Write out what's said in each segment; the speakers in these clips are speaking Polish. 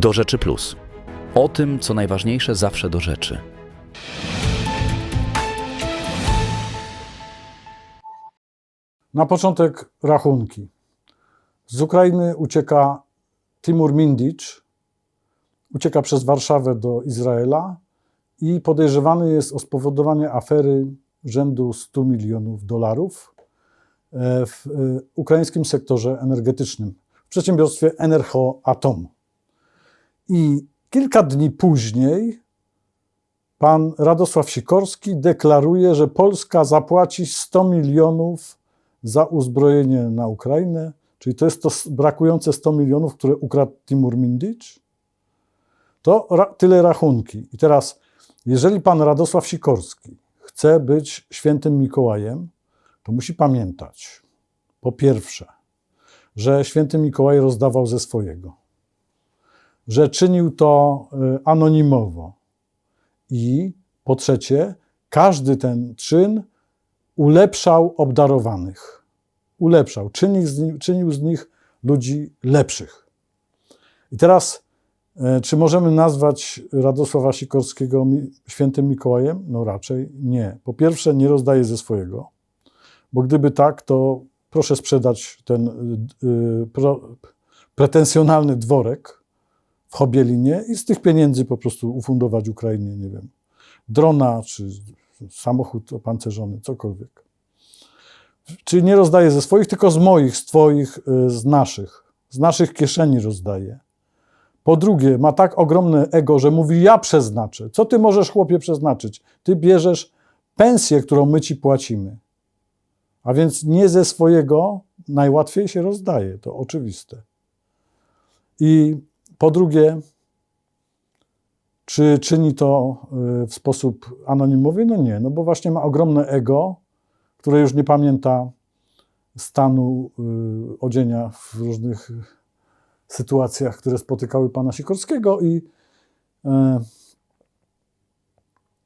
Do Rzeczy Plus. O tym, co najważniejsze, zawsze do rzeczy. Na początek rachunki. Z Ukrainy ucieka Timur Mindicz, ucieka przez Warszawę do Izraela i podejrzewany jest o spowodowanie afery rzędu 100 milionów dolarów e, w e, ukraińskim sektorze energetycznym, w przedsiębiorstwie Enerho Atom. I kilka dni później pan Radosław Sikorski deklaruje, że Polska zapłaci 100 milionów za uzbrojenie na Ukrainę, czyli to jest to brakujące 100 milionów, które ukradł Timur Mindicz. To ra- tyle rachunki. I teraz, jeżeli pan Radosław Sikorski chce być świętym Mikołajem, to musi pamiętać, po pierwsze, że święty Mikołaj rozdawał ze swojego, że czynił to y, anonimowo i po trzecie, każdy ten czyn ulepszał obdarowanych. Ulepszał, czynił z, nich, czynił z nich ludzi lepszych. I teraz, e, czy możemy nazwać Radosława Sikorskiego świętym Mikołajem? No raczej nie. Po pierwsze, nie rozdaje ze swojego, bo gdyby tak, to proszę sprzedać ten y, y, pretensjonalny dworek w Chobielinie i z tych pieniędzy po prostu ufundować Ukrainie, nie wiem, drona czy samochód opancerzony, cokolwiek. Czyli nie rozdaje ze swoich, tylko z moich, z twoich, y, z naszych. Z naszych kieszeni rozdaje. Po drugie, ma tak ogromne ego, że mówi: Ja przeznaczę. Co ty możesz, chłopie, przeznaczyć? Ty bierzesz pensję, którą my ci płacimy. A więc nie ze swojego najłatwiej się rozdaje, to oczywiste. I po drugie, czy czyni to y, w sposób anonimowy? No nie, no bo właśnie ma ogromne ego, które już nie pamięta stanu y, odzienia w różnych sytuacjach, które spotykały pana Sikorskiego i e,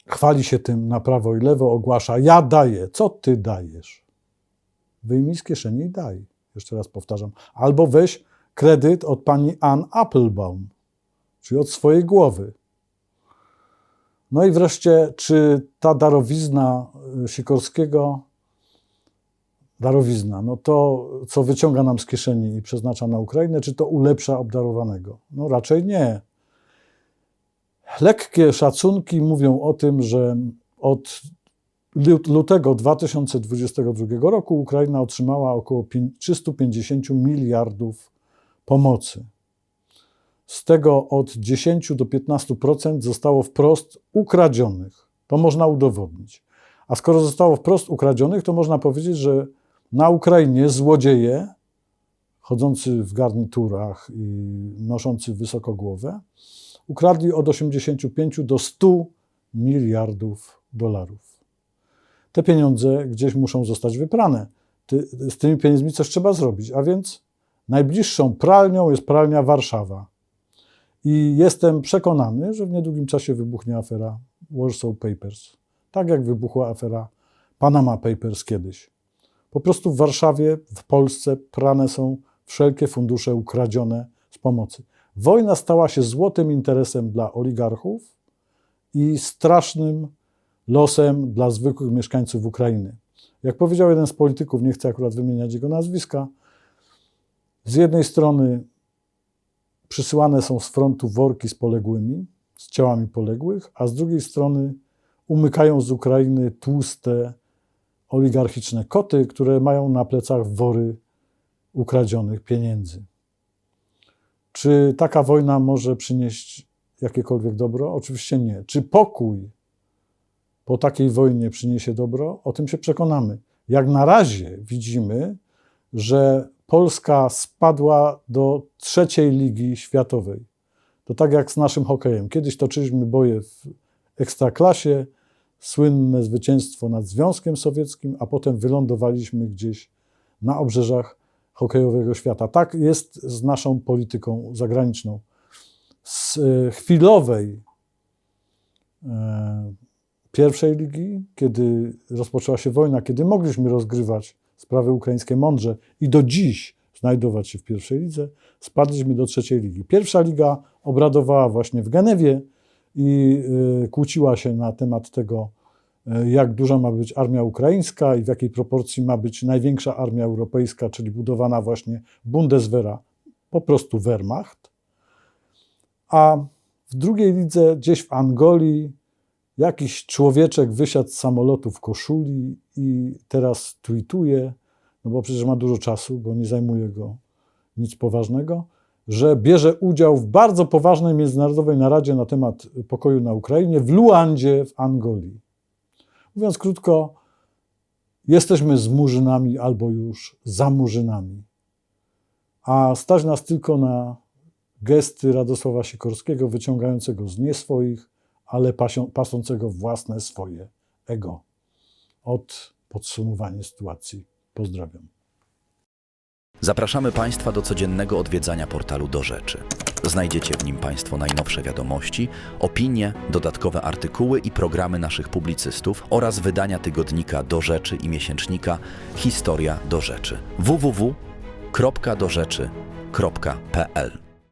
chwali się tym na prawo i lewo, ogłasza: Ja daję, co ty dajesz? Wyjmij z kieszeni i daj. Jeszcze raz powtarzam. Albo weź kredyt od pani Ann Applebaum, czyli od swojej głowy. No i wreszcie, czy ta darowizna y, Sikorskiego, darowizna, no to co wyciąga nam z kieszeni i przeznacza na Ukrainę, czy to ulepsza obdarowanego? No raczej nie. Lekkie szacunki mówią o tym, że od lut- lutego 2022 roku Ukraina otrzymała około pię- 350 miliardów pomocy. Z tego od 10 do 15% zostało wprost ukradzionych. To można udowodnić. A skoro zostało wprost ukradzionych, to można powiedzieć, że na Ukrainie złodzieje, chodzący w garniturach i noszący wysoko głowę, ukradli od 85 do 100 miliardów dolarów. Te pieniądze gdzieś muszą zostać wyprane. Ty, z tymi pieniędzmi coś trzeba zrobić, a więc najbliższą pralnią jest pralnia Warszawa. I jestem przekonany, że w niedługim czasie wybuchnie afera Warsaw Papers. Tak jak wybuchła afera Panama Papers kiedyś. Po prostu w Warszawie, w Polsce prane są wszelkie fundusze ukradzione z pomocy. Wojna stała się złotym interesem dla oligarchów i strasznym losem dla zwykłych mieszkańców Ukrainy. Jak powiedział jeden z polityków, nie chcę akurat wymieniać jego nazwiska, z jednej strony przysyłane są z frontu worki z poległymi, z ciałami poległych, a z drugiej strony umykają z Ukrainy tłuste oligarchiczne koty, które mają na plecach wory ukradzionych pieniędzy. Czy taka wojna może przynieść jakiekolwiek dobro? Oczywiście nie. Czy pokój po takiej wojnie przyniesie dobro? O tym się przekonamy. Jak na razie widzimy, że Polska spadła do trzeciej ligi światowej. To tak jak z naszym hokejem. Kiedyś toczyliśmy boje w ekstraklasie, słynne zwycięstwo nad Związkiem Sowieckim, a potem wylądowaliśmy gdzieś na obrzeżach hokejowego świata. Tak jest z naszą polityką zagraniczną. Z e, chwilowej e, pierwszej ligi, kiedy rozpoczęła się wojna, kiedy mogliśmy rozgrywać sprawy ukraińskie mądrze i do dziś znajdować się w pierwszej lidze, spadliśmy do trzeciej ligi. Pierwsza liga obradowała właśnie w Genewie i y, kłóciła się na temat tego, y, jak duża ma być armia ukraińska i w jakiej proporcji ma być największa armia europejska, czyli budowana właśnie Bundeswehra, po prostu Wehrmacht. A w drugiej lidze, gdzieś w Angolii, jakiś człowieczek wysiadł z samolotu w koszuli i teraz tweetuje, no bo przecież ma dużo czasu, bo nie zajmuje go nic poważnego, że bierze udział w bardzo poważnej międzynarodowej naradzie na temat pokoju na Ukrainie w Luandzie w Angolii. Mówiąc krótko, jesteśmy z murzynami albo już za murzynami. A stać nas tylko na gesty Radosława Sikorskiego, wyciągającego z nie swoich, ale pasącego własne swoje ego. Od podsumowania sytuacji. Pozdrawiam. Zapraszamy Państwa do codziennego odwiedzania portalu Do Rzeczy. Znajdziecie w nim Państwo najnowsze wiadomości, opinie, dodatkowe artykuły i programy naszych publicystów oraz wydania tygodnika Do Rzeczy i miesięcznika Historia Do Rzeczy. www.dorzeczy.pl